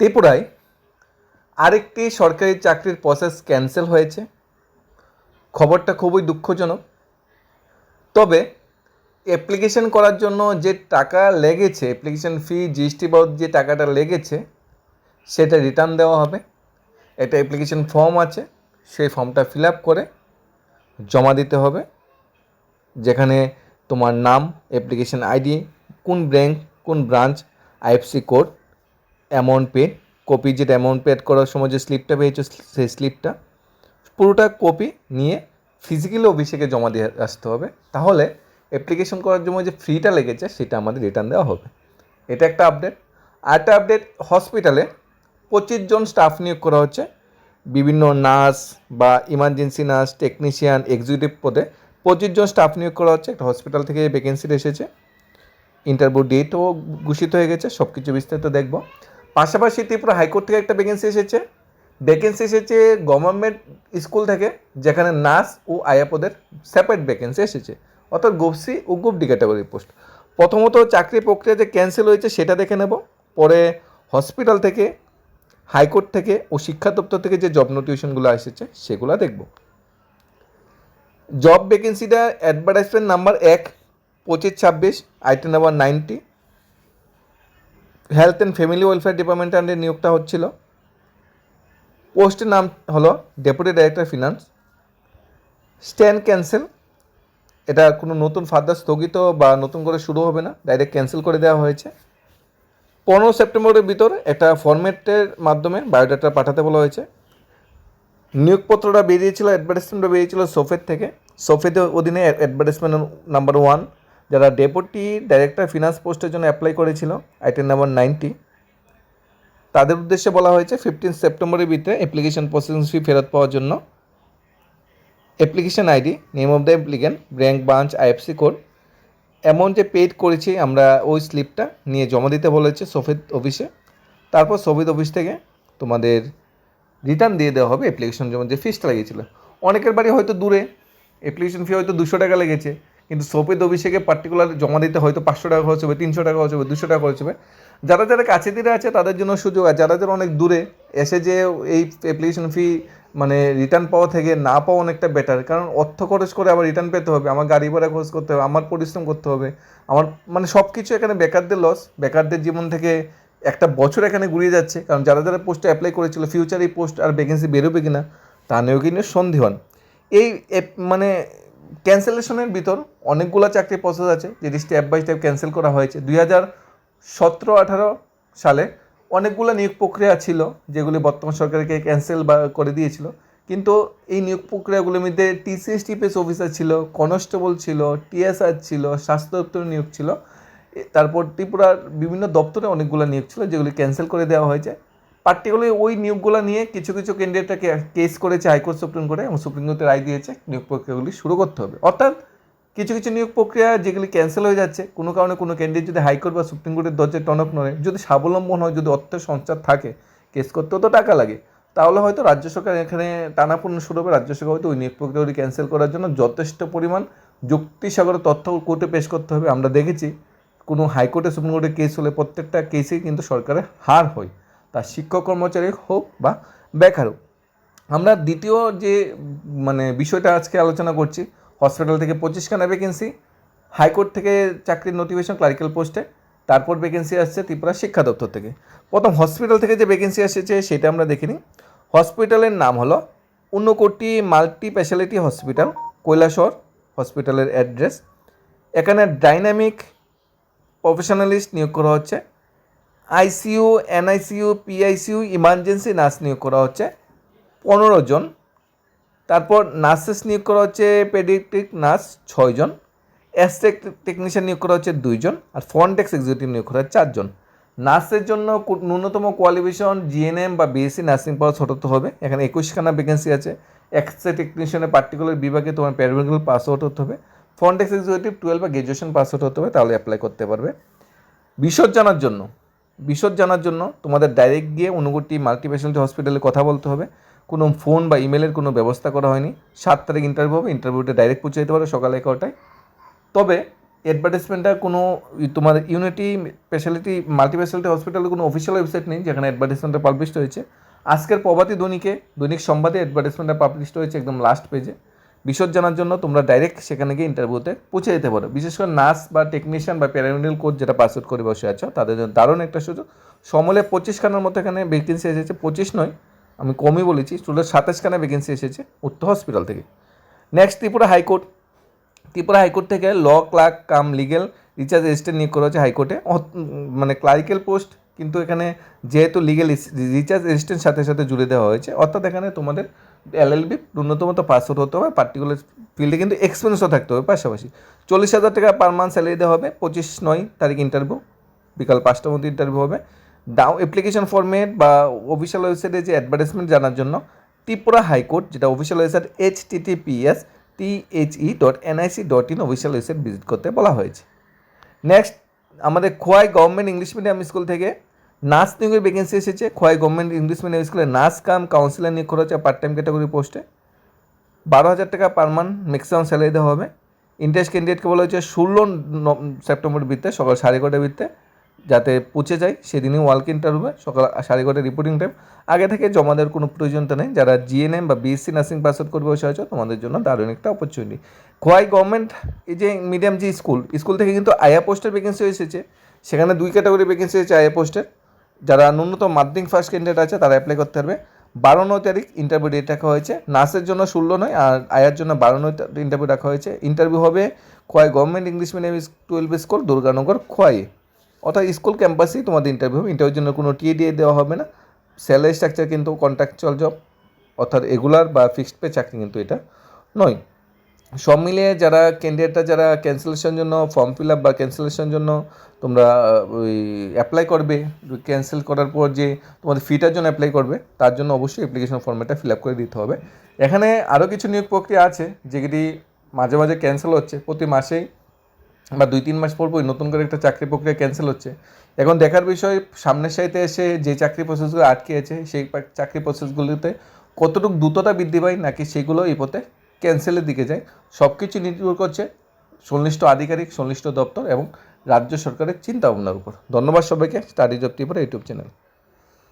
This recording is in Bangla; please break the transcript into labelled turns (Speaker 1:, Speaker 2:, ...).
Speaker 1: ত্রিপুরায় আরেকটি সরকারি চাকরির প্রসেস ক্যান্সেল হয়েছে। খবরটা খুবই দুঃখজনক। তবে অ্যাপ্লিকেশন করার জন্য যে টাকা লেগেছে অ্যাপ্লিকেশন ফি জিএসটি বাবদ যে টাকাটা লেগেছে, সেটা রিটার্ন দেওয়া হবে। একটা অ্যাপ্লিকেশন ফর্ম আছে, সেই ফর্মটা ফিল আপ করে জমা দিতে হবে, যেখানে তোমার নাম অ্যাপ্লিকেশন আইডি কোন ব্যাংক কোন branch IFC code amount paid copy যেটা অ্যামাউন্ট পেড করার সময় যে স্লিপটা পেয়েছ, সেই স্লিপটা পুরোটা কপি নিয়ে ফিজিক্যালি অফিসে জমা দিয়ে আসতে হবে। তাহলে অ্যাপ্লিকেশন করার জন্য যে ফ্রিটা লেগেছে, সেটা আমাদের রিটার্ন দেওয়া হবে। এটা একটা আপডেট আরেকটা আপডেট হসপিটালে পঁচিশ জন স্টাফ নিয়োগ করা হচ্ছে। বিভিন্ন নার্স বা ইমার্জেন্সি নার্স টেকনিশিয়ান এক্সিকিউটিভ পদে পঁচিশ জন স্টাফ নিয়োগ করা হচ্ছে। একটা হসপিটাল থেকে ভ্যাকেন্সিটা এসেছে। ইন্টারভিউ ডেটও ঘোষিত হয়ে গেছে। সব কিছু বিস্তারিত দেখব। পাশাপাশি ত্রিপুরা হাইকোর্ট থেকে একটা ভ্যাকেন্সি এসেছে। ভ্যাকেন্সি এসেছে গভর্নমেন্ট স্কুল থেকে, যেখানে নার্স ও আয়া পদের সেপারেট ভ্যাকেন্সি এসেছে। অর্থাৎ গ্রুপ সি ও গ্রুপ ডি ক্যাটাগরি পোস্ট প্রথমত চাকরি প্রক্রিয়া যে ক্যান্সেল হয়েছে, সেটা দেখে নেব। পরে হসপিটাল থেকে, হাইকোর্ট থেকে ও শিক্ষা দপ্তর থেকে যে জব নোটিফিকেশনগুলো এসেছে, সেগুলো দেখব। জব ভ্যাকেন্সিটা অ্যাডভার্টাইজমেন্ট নাম্বার এক, পঁচিশ ছাব্বিশ item number ninety health and family welfare ডিপার্টমেন্টের আন্ডারে নিয়োগটা হচ্ছিল। পোস্টের নাম হলো deputy director finance stand cancel এটা কোনো নতুন ফার্দার স্থগিত বা নতুন করে শুরু হবে না ডাইরেক্ট ক্যান্সেল করে দেওয়া হয়েছে। পনেরো সেপ্টেম্বরের ভিতর একটা ফরম্যাটের মাধ্যমে বায়োডাটা পাঠাতে বলা হয়েছে। নিয়োগপত্রটা বেরিয়েছিল অ্যাডভার্টাইজমেন্টটা বেরিয়েছিল সোফের থেকে। সোফেদের অধীনে অ্যাডভার্টাইজমেন্ট নাম্বার ওয়ান যারা ডেপুটি ডাইরেক্টর ফিনান্স পোস্টের জন্য অ্যাপ্লাই করেছিল, আইটেম নাম্বার নাইনটি তাদের উদ্দেশ্যে বলা হয়েছে ফিফটিন সেপ্টেম্বরের ভিতরে অ্যাপ্লিকেশন প্রসেসিং ফি ফেরত পাওয়ার জন্য। Application ID name of the applicant bank branch IFC code amount যে পেড করেছি আমরা ওই স্লিপটা নিয়ে জমা দিতে বলেছে সফেদ অফিসে। তারপর সফেদ অফিস থেকে তোমাদের রিটার্ন দিয়ে দেওয়া হবে অ্যাপ্লিকেশন জমা, যে ফিসটা লেগেছিলো অনেকের বাড়ি হয়তো দূরে অ্যাপ্লিকেশন ফি হয়তো দুশো টাকা লেগেছে। কিন্তু সফেদ অভিষেকে পার্টিকুলার জমা দিতে হয়তো পাঁচশো টাকা খরচ হবে, তিনশো টাকা খরচ হবে, দুশো টাকা খরচ হবে। যারা যারা কাছে দিকে আছে, তাদের জন্য সুযোগ আর যারা যারা অনেক দূরে, এসে যে এই অ্যাপ্লিকেশন ফি মানে রিটার্ন পাওয়া থেকে না পাওয়া অনেকটা বেটার কারণ অর্থ খরচ করে আবার রিটার্ন পেতে হবে, আমার গাড়ি ভাড়া খরচ করতে হবে, আমার পরিশ্রম করতে হবে, আমার মানে সব কিছু এখানে বেকারদের লস বেকারদের জীবন থেকে একটা বছর এখানে ঘুরিয়ে যাচ্ছে। কারণ যারা যারা পোস্টে অ্যাপ্লাই করেছিল ফিউচার এই পোস্ট আর ভ্যাকেন্সি বেরোবে কিনা, তা নিয়েও কিন্তু সন্দেহন এই মানে ক্যান্সেলেশনের ভিতর অনেকগুলো চাকরি প্রসেস আছে, যেটি স্টেপ বাই স্টেপ ক্যান্সেল করা হয়েছে। দুই হাজার সতেরো আঠারো সালে অনেকগুলো নিয়োগ প্রক্রিয়া ছিল, যেগুলি বর্তমান সরকারকে ক্যান্সেল বা করে দিয়েছিল। কিন্তু এই নিয়োগ প্রক্রিয়াগুলির মধ্যে টিসিএস টিপিএস অফিসার ছিল কনস্টেবল ছিল টিএসআর ছিল, স্বাস্থ্য দপ্তরের নিয়োগ ছিল। তারপর ত্রিপুরার বিভিন্ন দপ্তরে অনেকগুলো নিয়োগ ছিল, যেগুলি ক্যান্সেল করে দেওয়া হয়েছে। পার্টিকুলারলি ওই নিয়োগগুলো নিয়ে কিছু কিছু ক্যান্ডিডেটটাকে কেস করেছে হাইকোর্ট সুপ্রিম কোর্টে এবং সুপ্রিম কোর্টে রায় দিয়েছে, নিয়োগ প্রক্রিয়াগুলি শুরু করতে হবে। অর্থাৎ কিছু কিছু নিয়োগ প্রক্রিয়া যেগুলি ক্যান্সেল হয়ে যাচ্ছে, কোনো কারণে কোনো ক্যান্ডিডেট যদি হাইকোর্ট বা সুপ্রিম কোর্টের দরজায় টনক নড়ে, যদি স্বাবলম্বন হয়, যদি অর্থের সঞ্চার থাকে কেস করতেও তো টাকা লাগে, তাহলে হয়তো রাজ্য সরকার এখানে টানাপূর্ণ শুরু হবে। রাজ্য সরকার হয়তো ওই নিয়োগ প্রক্রিয়াগুলি ক্যান্সেল করার জন্য যথেষ্ট পরিমাণ যুক্তিসাগর তথ্য কোর্টে পেশ করতে হবে। আমরা দেখেছি, কোনো হাইকোর্টে সুপ্রিম কোর্টে কেস হলে প্রত্যেকটা কেসেই কিন্তু সরকারের হার হয়। তা শিক্ষক কর্মচারী হোক বা বেকার হোক আমরা দ্বিতীয় যে মানে বিষয়টা আজকে আলোচনা করছি হসপিটাল থেকে পঁচিশখানা ভ্যাকেন্সি হাইকোর্ট থেকে চাকরির নোটিফিকেশন ক্লারিক্যাল পোস্টে তারপর ভ্যাকেন্সি আসছে ত্রিপুরা শিক্ষা দপ্তর থেকে। প্রথম হসপিটাল থেকে যে ভ্যাকেন্সি এসেছে, সেটা আমরা দেখে নিই হসপিটালের নাম হলো Unakoti multi speciality hospital Kailashahar হসপিটালের অ্যাড্রেস এখানে ডাইনামিক প্রফেশনালিস্ট নিয়োগ করা হচ্ছে। ICU, NICU, PICU, emergency nurse নিয়োগ করা হচ্ছে। পনেরো জন। তারপর নার্সেস নিয়োগ করা হচ্ছে, পেডিয়াট্রিক নার্স ছয়জন অ্যাস্টেক টেকনিশিয়ান নিয়োগ করা হচ্ছে দুইজন আর ফ্রন্টেক্স এক্সিকিউটিভ নিয়োগ করা হচ্ছে চারজন নার্সের জন্য ন্যূনতম কোয়ালিফিকেশন, জিএনএম বা বিএসসি নার্সিং পাস হতে হবে। এখানে একুশখানা ভ্যাকেন্সি আছে। এক্সরে টেকনিশিয়ানের পার্টিকুলার বিভাগে তোমার প্যারামেডিক্যাল পাস আউট হতে হবে। ফ্রন্টেক্স এক্সিকিউটিভ টুয়েলভ বা গ্রাজুয়েশন পাস আউট হতে হবে, তাহলে অ্যাপ্লাই করতে পারবে। বিশদ জানার জন্য বিশদ জানার জন্য তোমাদের ডাইরেক্ট গিয়ে অনুগুটি মাল্টি স্পেশালিটি হসপিটালে কথা বলতে হবে। কোনো ফোন বা ইমেলের কোনো ব্যবস্থা করা হয়নি। সাত তারিখ ইন্টারভিউ হবে ইন্টারভিউটা ডাইরেক্ট পৌঁছে যেতে পারো সকাল এগারোটায়। তবে অ্যাডভার্টাইজমেন্টটা কোনো তোমার ইউনিটি স্পেশালিটি মাল্টি স্পেশালিটি হসপিটালের কোনো অফিসিয়াল ওয়েবসাইট নেই, যেখানে অ্যাডভার্টাইজমেন্টটা পাবলিশ হয়েছে। আজকের প্রভাতী দৈনিকে দৈনিক সংবাদে অ্যাডভার্টাইজমেন্টটা পাবলিশ হয়েছে একদম লাস্ট পেজে বিশদ জানার জন্য তোমরা ডাইরেক্ট সেখানে গিয়ে ইন্টারভিউতে পৌঁছে যেতে পারো। বিশেষ করে নার্স বা টেকনিশিয়ান বা প্যারামেডিক্যাল কোর্স যেটা পাস আউট করে বসে আছো, তাদের জন্য দারুণ একটা সুযোগ। সমলে পঁচিশ খানার মতো এখানে ভ্যাকেন্সি এসেছে, পঁচিশ নয়, আমি কমই বলেছি টোটাল সাতাশ খানা ভ্যাকেন্সি এসেছে উত্তর হসপিটাল থেকে। Next Tripura high court. Tripura high court থেকে law clerk cum legal research assistant নিয়োগ করা হচ্ছে হাইকোর্টে। মানে ক্লারিক্যাল পোস্ট কিন্তু এখানে যেহেতু লিগেল রিচার্জ এসিস্ট্যান্ট সাথে সাথে জুড়ে দেওয়া হয়েছে, অর্থাৎ এখানে তোমাদের এলএলবি ন্যূনতম তো পাসওয়ার্ড হতে হবে পার্টিকুলার ফিল্ডে কিন্তু এক্সপিরিয়েন্সও থাকতে হবে পাশাপাশি। চল্লিশ হাজার টাকা পার মান্থ স্যালারি দেওয়া হবে, পঁচিশ নয় তারিখ ইন্টারভিউ বিকাল পাঁচটার মধ্যে ইন্টারভিউ হবে। ডাউ অ্যাপ্লিকেশন ফর্মেট বা অফিসিয়াল ওয়েবসাইটে যে অ্যাডভার্টাইজমেন্ট জানার জন্য, ত্রিপুরা হাইকোর্ট, যেটা official website H TTPS THE dot NIC dot in official website visit করতে বলা হয়েছে। নেক্সট আমাদের Khowai government English medium school থেকে নার্স নিয়োগের ভ্যাকেন্সি এসেছে। খোয়াই গভর্নমেন্ট ইংলিশ মিডিয়াম স্কুলে নার্স কাম কাউন্সিলার নিয়োগ করা হচ্ছে পার্ট টাইম ক্যাটাগরি পোস্টে বারো হাজার টাকা পার মান্থ ম্যাক্সিমাম স্যালারি দেওয়া হবে। ইন্টারেস্ট ক্যান্ডিডেটকে বলা হয়েছে ষোলো সেপ্টেম্বর ভিত্তে সকাল সাড়ে কটার ভিত্তে যাতে পৌঁছে যায়। সেদিনই ওয়ার্ক ইন্টারভিউ সকাল সাড়ে কটায় রিপোর্টিং টাইম আগে থেকে জমা দেওয়ার কোনো প্রয়োজনতা নেই। যারা জিএনএম বা বিএসসি নার্সিং পাস আউট করবে, বসে আছো, তোমাদের জন্য দারুণ একটা অপরচুনিটি খোয়াই গভর্নমেন্ট এই যে মিডিয়াম যে স্কুল স্কুল থেকে কিন্তু আয়া পোস্টের ভ্যাকেন্সি এসেছে। সেখানে দুই ক্যাটাগরি ভ্যাকেন্সি এসেছে আয়া পোস্টের যারা ন্যূনতম মাধ্যমিক ফার্স্ট ক্যান্ডিডেট আছে, তারা অ্যাপ্লাই করতে পারবে। বারো নয় তারিখ ইন্টারভিউ ডেট রাখা হয়েছে। নার্সের জন্য ষোলো নয়, আর আয়ার জন্য বারো নয় ইন্টারভিউ রাখা হয়েছে। ইন্টারভিউ হবে Khowai government English medium twelve school Durganagar Khowai. অর্থাৎ স্কুল ক্যাম্পাসেই তোমাদের ইন্টারভিউ হবে। ইন্টারভিউর জন্য কোনো টিএডিএ দেওয়া হবে না। স্যালারি স্ট্রাকচার কিন্তু কন্ট্রাকচুয়াল জব অর্থাৎ রেগুলার বা ফিক্সড পে চাকরি কিন্তু এটা নয়। সব মিলিয়ে যারা ক্যান্ডিডেটরা যারা ক্যান্সেলেশন জন্য ফর্ম ফিল আপ বা ক্যান্সেলেশন জন্য তোমরা ওই অ্যাপ্লাই করবে ক্যান্সেল করার পর যে তোমাদের ফিটার জন্য অ্যাপ্লাই করবে, তার জন্য অবশ্যই অ্যাপ্লিকেশন ফর্মেটটা ফিল আপ করে দিতে হবে। এখানে আরও কিছু নিয়োগ প্রক্রিয়া আছে, যেগুলি মাঝে মাঝে ক্যান্সেল হচ্ছে, প্রতি মাসেই বা দুই তিন মাস পর পরই নতুন করে একটা চাকরি প্রক্রিয়া ক্যান্সেল হচ্ছে। এখন দেখার বিষয়, সামনের সাইতে এসে যে চাকরি প্রসেসগুলো আটকে আছে, সেই চাকরি প্রসেসগুলিতে কতটুকু দ্রুততা বৃদ্ধি পায় নাকি সেগুলো এই পথে ক্যান্সেলের দিকে যায়। সব কিছু নির্ভর করছে সংশ্লিষ্ট আধিকারিক, সংশ্লিষ্ট দপ্তর এবং রাজ্য সরকারের চিন্তা ভাবনার উপর। ধন্যবাদ সবাইকে study job Tripura YouTube channel